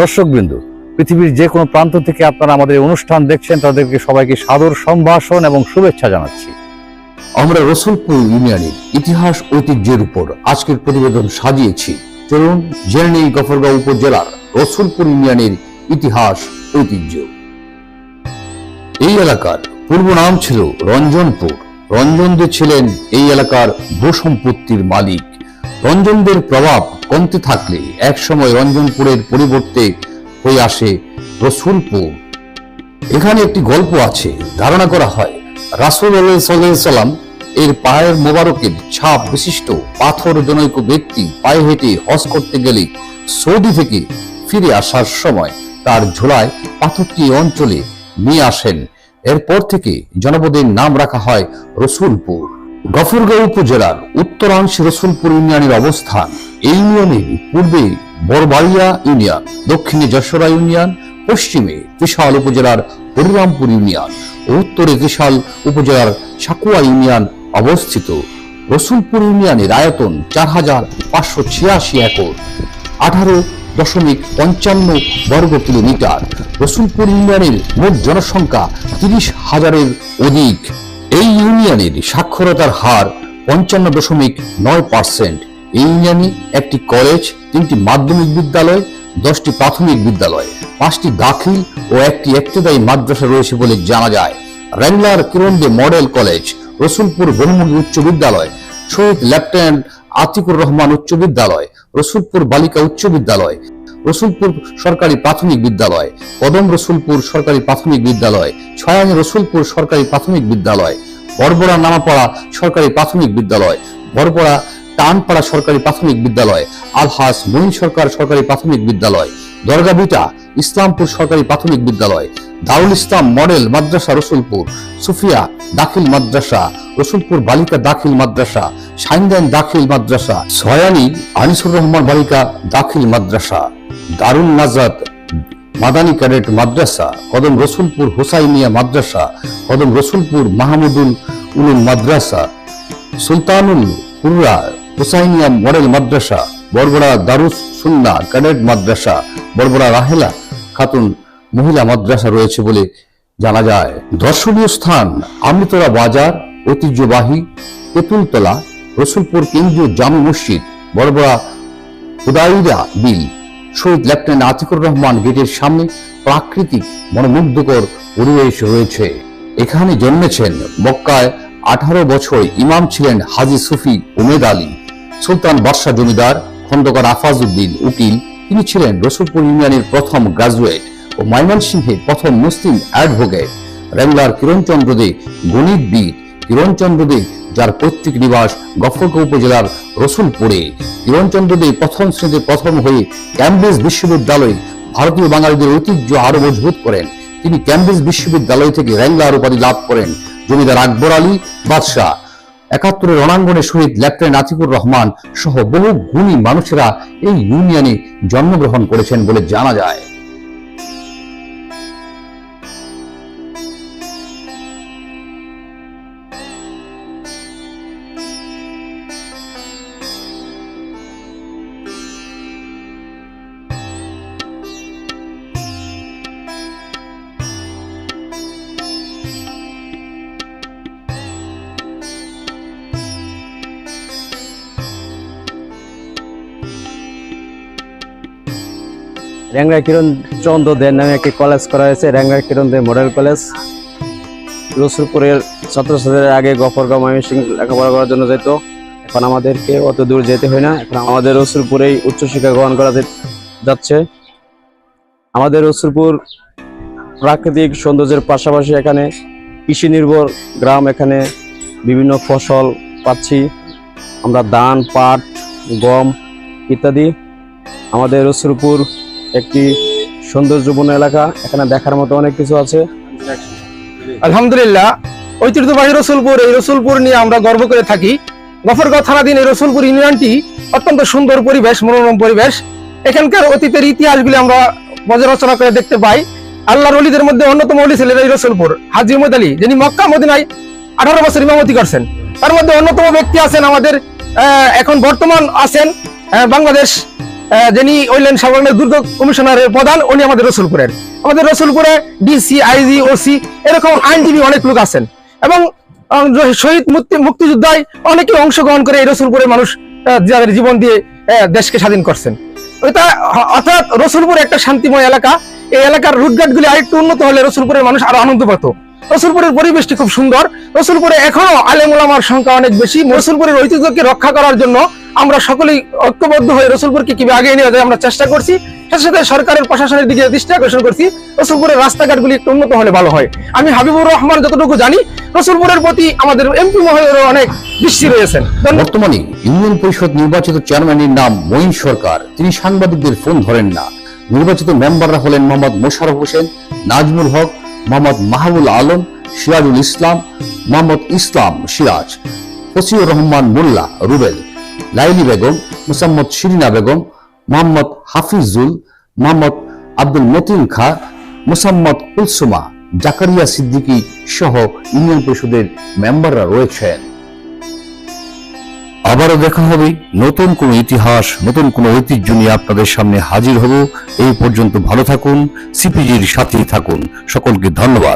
দর্শকবৃন্দ, পৃথিবীর যে কোনো প্রান্ত থেকে আপনারা আমাদের অনুষ্ঠান দেখছেন, তাদেরকে সবাইকে সাদর সম্ভাষণ এবং শুভেচ্ছা জানাচ্ছি। আমরা রসুলপুর ইউনিয়নের ইতিহাস ঐতিহ্যের উপর আজকের প্রতিবেদন সাজিয়েছি। চলুন জেনে নেই গফরগাঁও উপজেলার রসুলপুর ইউনিয়নের ইতিহাস ঐতিহ্য। এই এলাকার পূর্ব নাম ছিল রঞ্জনপুর। রঞ্জনদের ছিলেন এই এলাকার ভূসম্পত্তির মালিক। রঞ্জনদের প্রভাব কমতে থাকলে একসময় রঞ্জনপুরের পরিবর্তে হয়ে আসে রসুলপুর। এখানে একটি গল্প আছে, ধারণা করা হয়, রাসুল সাল্লাম এর পায়ের মোবারকের ছাপ বিশিষ্ট পাথর জনৈক ব্যক্তি পায়ে হেঁটে হজ করতে গেলে সৌদি থেকে ফিরে আসার সময় তার ঝোলায় পাথরটি অঞ্চলে নিয়ে আসেন। এরপর থেকে জনপদের নাম রাখা হয় রসুলপুর। গফরগাঁও উপজেলার উত্তরাংশে রসুলপুর ইউনিয়নের অবস্থান। এই ইউনিয়নের পূর্বে বড়বাড়িয়া ইউনিয়ন, দক্ষিণে যশোরা ইউনিয়ন, পশ্চিমে ত্রিশাল উপজেলার হরিরামপুর ইউনিয়ন ও উত্তরে ত্রিশাল উপজেলার সাকুয়া ইউনিয়ন অবস্থিত। রসুলপুর ইউনিয়নের আয়তন চার হাজার পাঁচশো ছিয়াশি একর, আঠারো দশমিক পঞ্চান্ন বর্গ কিলোমিটার। রসুলপুর ইউনিয়নের মোট জনসংখ্যা তিরিশ হাজারের অধিক। এই ইউনিয়নের সাক্ষরতার হার পঞ্চান্ন দশমিক নয় পার্সেন্ট। এই ইউনিয়নে একটি কলেজ, তিনটি মাধ্যমিক বিদ্যালয়, দশটি প্রাথমিক বিদ্যালয়, পাঁচটি দাখিল ও একটি একটিদায়ী মাদ্রাসা রয়েছে বলে জানা যায়। Wrangler Kirande model college, Rasulpur Banamukhi উচ্চ বিদ্যালয়, শহীদ লেফটেন্যান্ট আতিকুর রহমান উচ্চ বিদ্যালয়, রসুলপুর বালিকা উচ্চ বিদ্যালয় রসুলপুর সরকারি প্রাথমিক বিদ্যালয়, কদম রসুলপুর সরকারি প্রাথমিক বিদ্যালয়, ছয়াং রসুলপুর সরকারি প্রাথমিক বিদ্যালয় বরবরা নামাপাড়া সরকারি প্রাথমিক বিদ্যালয় বরবরা টানপাড়া সরকারি প্রাথমিক বিদ্যালয়, আলহাস মহিন সরকার সরকারি প্রাথমিক বিদ্যালয়, দরগাবিটা ইসলামপুর সরকারি প্রাথমিক বিদ্যালয় দারুল ইসলাম মডেল মাদ্রাসা রসুলপুর, সুফিয়া দাখিল মাদ্রাসা, রসুলপুর বালিকা দাখিল মাদ্রাসা সাইন্দান দাখিল মাদ্রাসা সয়ানি আনিসুর রহমান বালিকা দাখিল মাদ্রাসা। দারুল নাজাদ মাদানী ক্যাডেট মাদ্রাসা, কদম রসুলপুর হোসাইনিয়া মাদ্রাসা, কদম রসুলপুর মাহমুদুল উলুম মাদ্রাসা, সুলতানুল কুররা হুসাইনিয়া মডেল মাদ্রাসা বরবরা দারুস সুন্না ক্যাডেট মাদ্রাসা বরবরা রাহেলা খাতুন মহিলা মাদ্রাসা রয়েছে বলে জানা যায়। দর্শনীয় স্থান আমৃতরা বাজার, ঐতিহ্যবাহী তেঁতুলতলা, রসুলপুর কেন্দ্রীয় জামে মসজিদ বরবরা হুদাইরা বিল। শহীদ লেফটেন্যান্ট আতিকুর রহমান গেটের সামনে প্রাকৃতিক মনোমুগ্ধকর পরিবেশ রয়েছে। এখানে জন্মেছেন মক্কায় আঠারো বছর ইমাম ছিলেন হাজি সুফি উমেদ আলী, সুলতান বাদশাহ জমিদার খন্দকার আফাজউদ্দিন উকিল, তিনি ছিলেন রসুলপুর ইউনিয়নের প্রথম গ্রাজুয়েট ও ময়মনসিংহে প্রথম মুসলিম অ্যাডভোকেট। রেগুলার কিরণচন্দ্র দে গণিতবিদ। কিরণচন্দ্র দে যার পৈতৃক নিবাস গফরগাঁও উপজেলার রসুলপুরে। কিরণচন্দ্র দে প্রথম শ্রেণীতে প্রথম হয়ে ক্যামব্রিজ বিশ্ববিদ্যালয়ে ভারতীয় বাঙালিদের ঐতিহ্য আরও মজবুত করেন। তিনি ক্যামব্রিজ বিশ্ববিদ্যালয় থেকে র্যাংলার উপাধি লাভ করেন। জমিদার আকবর আলী বাদশাহ, একাত্তরের রণাঙ্গনে শহীদ লেফটেন্যান্ট আতিকুর রহমান সহ বহু গুণী মানুষেরা এই ইউনিয়নে জন্মগ্রহণ করেছেন বলে জানা যায়। র্যাংরা কিরণ চন্দ্র দের নামে একটি কলেজ করা হয়েছে র্যাংরা কিরণ দে মডেল কলেজ রসুলপুরের ছাত্রছাত্রীরা আগে গফরগাঁও ময়মনসিং লেখাপড়া করার জন্য যেত। এখন আমাদেরকে অত দূর যেতে হয় না। এখন আমাদের রসুলপুরেই উচ্চশিক্ষা গ্রহণ করা যাচ্ছে। আমাদের রসুলপুর প্রাকৃতিক সৌন্দর্যের পাশাপাশি এখানে কৃষি নির্ভর গ্রাম, এখানে বিভিন্ন ফসল পাচ্ছি। আমরা ধান, পাট, গম ইত্যাদি। আমাদের রসুলপুর একটি সৌন্দর্যপূর্ণ এলাকা, এখানে দেখার মতো অনেক কিছু আছে। আলহামদুলিল্লাহ, ঐতিহ্যবাহী রসুলপুর, এই রসুলপুর নিয়ে আমরা গর্ব করে থাকি। গফরগাঁও থানাধীন এই রসুলপুর ইউনিয়নটি অত্যন্ত সুন্দর পরিবেশ, মনোরম পরিবেশ। এখানকার অতীতের ইতিহাসগুলি আমরা পর্যালোচনা করে দেখতে পাই। আল্লাহর অলিদের মধ্যে অন্যতম অলি ছিলেন এই রসুলপুর, হাজি উমদ আলী যিনি মক্কা, মদিনায় আঠারো বছর ইমামতি করছেন। তার মধ্যে অন্যতম ব্যক্তি আছেন আমাদের এখন বর্তমান আছেন বাংলাদেশ যিনি হইলেন সাধারণের দুর্যোগ কমিশনারের প্রধান, উনি আমাদের রসুলপুরের। আমাদের রসুলপুরে ডিসি, আইজি, ওসি, এরকম আইনজীবী অনেক লোক আছেন। এবং শহীদ মুক্তি মুক্তিযোদ্ধায় অনেকে অংশগ্রহণ করে এই রসুলপুরের মানুষ যাদের জীবন দিয়ে দেশকে স্বাধীন করছেন। ওইটা, অর্থাৎ রসুলপুর একটা শান্তিময় এলাকা। এই এলাকার রুটঘাট গুলি আরেকটু উন্নত হলে রসুলপুরের মানুষ আরও আনন্দ পেত। রসুলপুরের পরিবেশটি খুব সুন্দর। রসুলপুরে এখনও আলেমুলামার সংখ্যা অনেক বেশি। রসুলপুরের ঐতিহ্যকে রক্ষা করার জন্য আমরা সকলেই ঐক্যবদ্ধ হয়ে রসুলপুরকে কীভাবে আগে নিয়ে যায় আমরা চেষ্টা করছি। সাথে সরকারের প্রশাসনের দিকে দৃষ্টি আকর্ষণ করছি। রসুলপুরের রাস্তাঘাটগুলি একটু উন্নত হলে ভালো হয়। আমি হাবিবুর রহমান যতটুকু জানি, রসুলপুরের প্রতি আমাদের এমপি মহোদয়েরও অনেক দৃষ্টি রয়েছেন। বর্তমানে ইউনিয়ন পরিষদ নির্বাচিত চেয়ারম্যানের নাম মঈন সরকার। তিনি সাংবাদিকদের ফোন ধরেন না। নির্বাচিত মেম্বাররা হলেন মোহাম্মদ মোশারফ হোসেন, নাজমুল হক মোহাম্মদ মাহবুল আলম সিরাজুল ইসলাম, মোহাম্মদ ইসলাম সিরাজ ফসিউর রহমান মোল্লা রুবেল, লাইলি বেগম, মুসাম্মদ শিরিনা বেগম, মোহাম্মদ হাফিজুল, মোহাম্মদ আব্দুল মতিন খা, মুসাম্মদ কুলসুমা, জাকারিয়া সিদ্দিকী সহ ইউনিয়ন পরিষদের মেম্বাররা রয়েছেন। আবারও দেখা হবে নতুন কোন ইতিহাস, নতুন কোন ঐতিহ্য নিয়ে আপনাদের সামনে হাজির হব। এই পর্যন্ত ভালো থাকুন, সিপিজির সাথেই থাকুন। সকলকে ধন্যবাদ।